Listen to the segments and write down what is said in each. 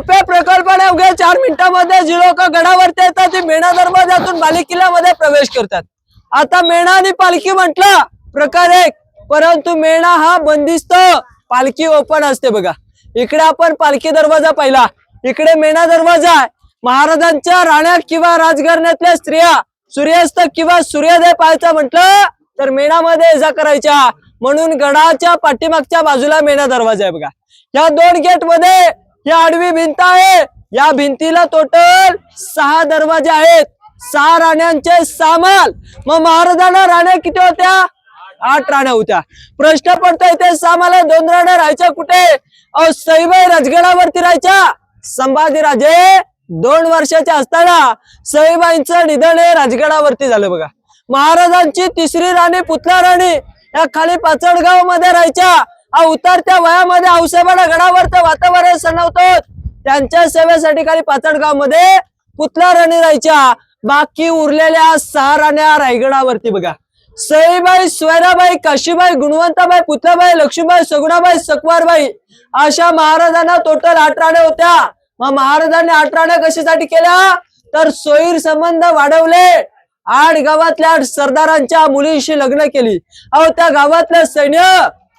सोप्या प्रकल्पाने अवघ्या चार मिनिटांमध्ये जी लोक गडावरती येतात ती मेणा दरवाजातून बाली किल्ल्यामध्ये प्रवेश करतात. आता मेणा आणि पालखी म्हटलं प्रकार एक. परंतु मेणा हा बंदिस्त पालखी ओपन असते बघा. इकडे आपण पालखी दरवाजा पाहिला. इकडे मेणा दरवाजा आहे. महाराजांच्या राण्यात किंवा राजघराण्यातल्या स्त्रिया सूर्यास्त किंवा सूर्योदय पाहायचा म्हटलं तर मेणामध्ये जा करायच्या. म्हणून गडाच्या पाठीमागच्या बाजूला मेणा दरवाजा आहे बघा. या दोन गेटमध्ये ही आडवी भिंत आहे. या भिंतीला टोटल सहा दरवाजे आहेत. सहा राण्यांचे सामाल. मग महाराजांना राण्या किती होत्या? आठ राण्या होत्या. प्रश्न पडतो इथे सहा दोन राण्या राहायच्या कुठे? अहो सईबाई राजगडावरती राहायच्या. संभाजीराजे दोन वर्षाचे असताना सईबाईंचं निधन हे राजगडावरती झालं बघा. महाराजांची तिसरी राणी पुतला राणी या खाली पाचडगावमध्ये राहायच्या. हा उतरत्या वयामध्ये औसेबाडा गडावरचं वातावरण सणवतो. त्यांच्या सेवेसाठी खाली पाचडगावमध्ये पुतला राणी राहायच्या. बाकी उरलेल्या सहा राण्या रायगडावरती बघा. सईबाई स्वैराबाई काशीबाई गुणवंताबाई पुतलाबाई लक्ष्मीबाई सगुणाबाई सकवारबाई अशा महाराजांना टोटल आठ राण्या होत्या. मग महाराजांनी आठ राण्या कशासाठी केल्या? तर सोयीर संबंध वाढवले. आठ गावातल्या आठ सरदारांच्या मुलींशी लग्न केली. अहो त्या गावातलं सैन्य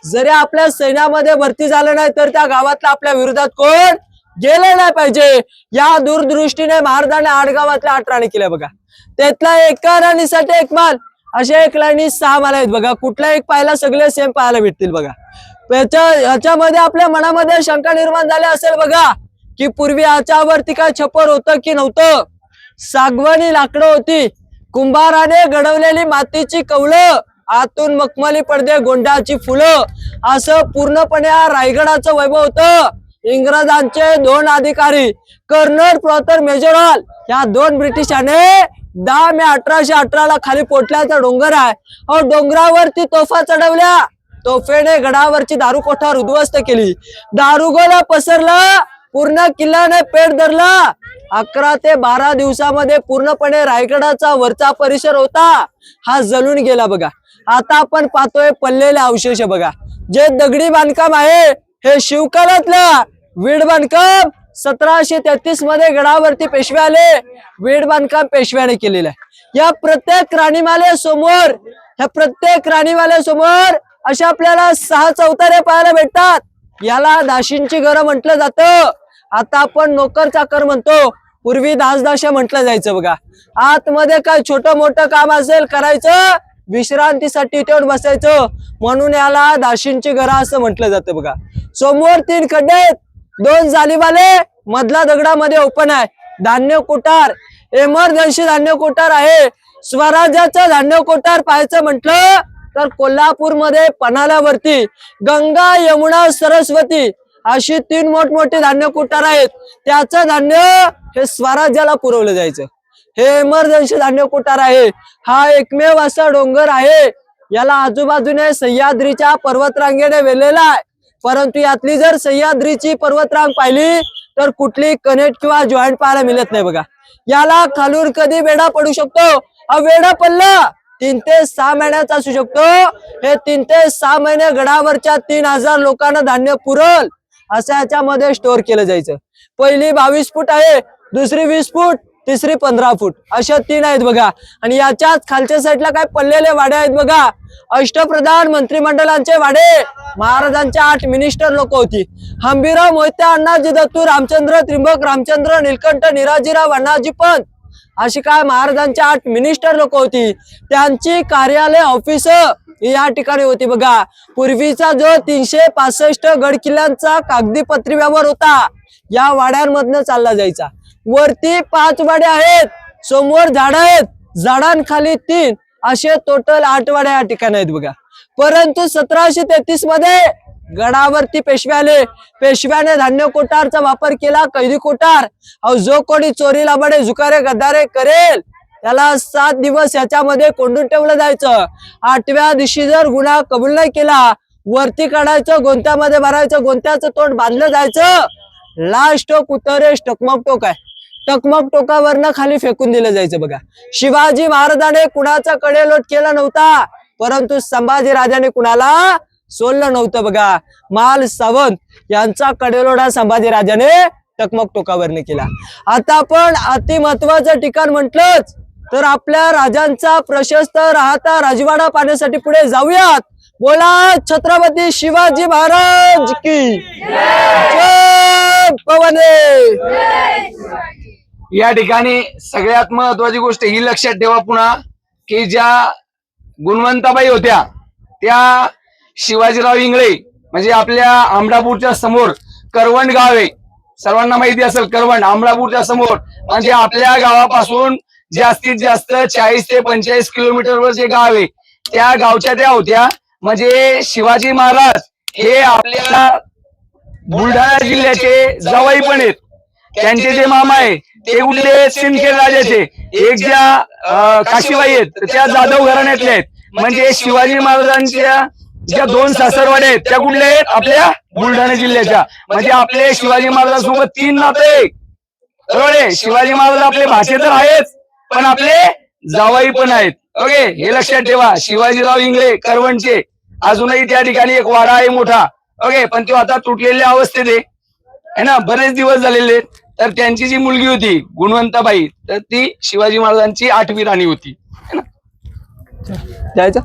जरी आपल्या सैन्यामध्ये भरती झालं नाही तर त्या गावातल्या आपल्या विरोधात कोण गेले नाही पाहिजे? या दूरदृष्टीने महाराजांनी आठ गावातल्या आठ राणी केल्या बघा. त्यातल्या एका राणीसाठी एक माल अशा एक लाईनी सहा माल आहेत बघा. कुठला एक पाहायला सगळे सेम पाहायला भेटतील बघा. याच्या याच्यामध्ये आपल्या मनामध्ये शंका निर्माण झाली असेल बघा की पूर्वी याच्यावरती काय छप्पर होतं की नव्हतं? सागवानी लाकडं होती. कुंभाराने घडवलेली मातीची कवलं आतून मखमली पडदे गोंडाची फुलं. असं पूर्णपणे रायगडाचं वैभव होतं. इंग्रजांचे दोन अधिकारी कर्नल प्रॉतर मेजरॉल या दोन ब्रिटिशाने दहा मे अठराशे अठराला खाली पोटल्याचा डोंगर आहे. और डोंगरावरती तोफा चढवल्या. तोफेने गडावरची दारू कोठार उद्ध्वस्त केली. दारुगोला पसरला. पूर्ण किल्ल्याने पेट धरला. अकरा ते बारा दिवसामध्ये पूर्णपणे रायगडाचा वरचा परिसर होता. हा जळून गेला बघा. आता आपण पाहतोय पडलेले अवशेष बघा. जे दगडी बांधकाम आहे हे शिवकालातलं वीड बांधकाम. सतराशे तेहतीसमध्ये गडावरती पेशवे आले. वीड बांधकाम पेशव्याने केलेलं आहे. या प्रत्येक राणीमाले समोर ह्या प्रत्येक राणीमाले समोर अशा आपल्याला सहा चौतारे पाहायला भेटतात. याला दाशींची घरं म्हटलं जातं. आता आपण नोकर चाकर म्हणतो. पूर्वी दासदाशा म्हटलं जायचं बघा. आतमध्ये काय छोटं मोठं काम असेल करायचं विश्रांतीसाठी तेवढ बसायचं. म्हणून याला दाशींची घरं असं म्हटलं जातं बघा. समोर तीन खड्डे आहेत. दोन जालीबाले मधला दगडामध्ये ओपन आहे. धान्य कोठार. एमर्जन्सी धान्य कोठार आहे. स्वराज्याचं धान्य कोठार पाहायचं म्हटलं तर कोल्हापूरमध्ये पन्हाळ्यावरती. गंगा यमुना सरस्वती अशी तीन मोठमोठी धान्य कोठार आहेत. त्याचं धान्य हे स्वराज्याला पुरवलं जायचं. हे इमर्जन्सी धान्य कोठार आहे? हा एकमेव असा डोंगर आहे. याला आजूबाजूने सह्याद्रीच्या पर्वतरांगेने वेलेला आहे. परंतु यातली जर सह्याद्रीची पर्वतरांग पाहिली तर कुठली कनेक्ट किंवा जॉईंट पाहायला मिळत नाही बघा. याला खालून कधी वेडा पडू शकतो? हा वेडा पडला तीन ते सहा महिन्याचा असू शकतो. हे तीन ते सहा महिने गडावरच्या तीन हजार लोकांना धान्य पुरल असं याच्यामध्ये स्टोअर केलं जायचं. पहिली बावीस फूट आहे दुसरी वीस फूट तिसरी पंधरा फूट. अशा तीन आहेत बघा. आणि याच्याच खालच्या साईडला काय पडलेले वाडे आहेत बघा. अष्टप्रधान मंत्रिमंडळांचे वाडे. महाराजांचे आठ मिनिस्टर लोक होती. हंबीराव मोहिते अण्णाजी दत्तू रामचंद्र त्रिंबक रामचंद्र निलकंठ निराजीराव अण्णाजी पंत अशी काय महाराजांच्या आठ मिनिस्टर लोक होती. त्यांची कार्यालय ऑफिस या ठिकाणी होती बघा. पूर्वीचा जो तीनशे पासष्ट गड किल्ल्यांचा कागदी पत्रिव्यावर व्यवहार होता या वाड्यांमधनं चालला जायचा. वरती पाच वाडे आहेत समोर झाड आहेत झाडांखाली तीन असे टोटल आठ वाड्या या ठिकाणी आहेत बघा. परंतु सतराशे तेहतीसमध्ये गडावरती पेशवे आले. पेशव्याने धान्य कोठारचा वापर केला कैदी कोठार. अहो जो कोणी चोरी बडे झुकारे गद्दारे करेल त्याला सात दिवस याच्यामध्ये कोंडून ठेवलं जायचं. आठव्या दिवशी जर गुन्हा कबूल नाही केला वरती काढायचं गोंत्यामध्ये भरायचं गोंत्याचं तोंड बांधलं जायचं. लास्ट टोक उतरे टोक आहे. टकमक टोकावरनं खाली फेकून दिलं जायचं बघा. शिवाजी महाराजाने कुणाचा कडेलोट केला नव्हता? परंतु संभाजी राजाने कुणाला सोडलं नव्हतं बघा. माल सावंत यांचा कडेलोट हा संभाजी राजाने टकमक टोकावरने केला. आता आपण अति महत्वाचं ठिकाण म्हटलंच तर आपल्या राजांचा प्रशस्त राहता राजवाडा पाहण्यासाठी पुढे जाऊयात. बोला छत्रपती शिवाजी महाराज की. जय पवने. या ठिकाणी सगळ्यात महत्वाची गोष्ट ही लक्षात ठेवा पुन्हा की ज्या गुणवंताबाई होत्या त्या शिवाजीराव इंगळे म्हणजे आपल्या आमडापूरच्या समोर करवंड गाव आहे. सर्वांना माहिती असेल करवंड आमडापूरच्या समोर. म्हणजे आपल्या गावापासून जास्तीत जास्त चाळीस ते पंचेचाळीस किलोमीटरवर जे गाव आहे त्या गावच्या त्या होत्या. म्हणजे शिवाजी महाराज हे आपल्या बुलढाणा जिल्ह्याचे जवाई पण आहेत. त्यांचे जे मामा आहे ते कुठले आहेत? सिंदखेड राजाचे? एक ज्या काशीबाई आहेत त्या जाधव घराण्यातले आहेत. म्हणजे शिवाजी महाराजांच्या ज्या दोन सासरवाड्या आहेत त्या कुठल्या आहेत? आपल्या बुलढाणा जिल्ह्याच्या. म्हणजे आपले शिवाजी महाराजांसोबत तीन नाते. बरोबर आहे शिवाजी महाराज आपले भाषे तर आहेच पण आपले जावाई पण आहेत. ओके हे लक्षात ठेवा शिवाजीराव इंगळे करवणचे अजूनही त्या ठिकाणी एक वाडा आहे मोठा. ओके पण तो आता तुटलेल्या अवस्थेत आहे. ना बरेच दिवस झालेले आहेत. तर त्यांची जी मुलगी होती गुणवंताबाई तर ती शिवाजी महाराजांची आठवी राणी होती. जायचं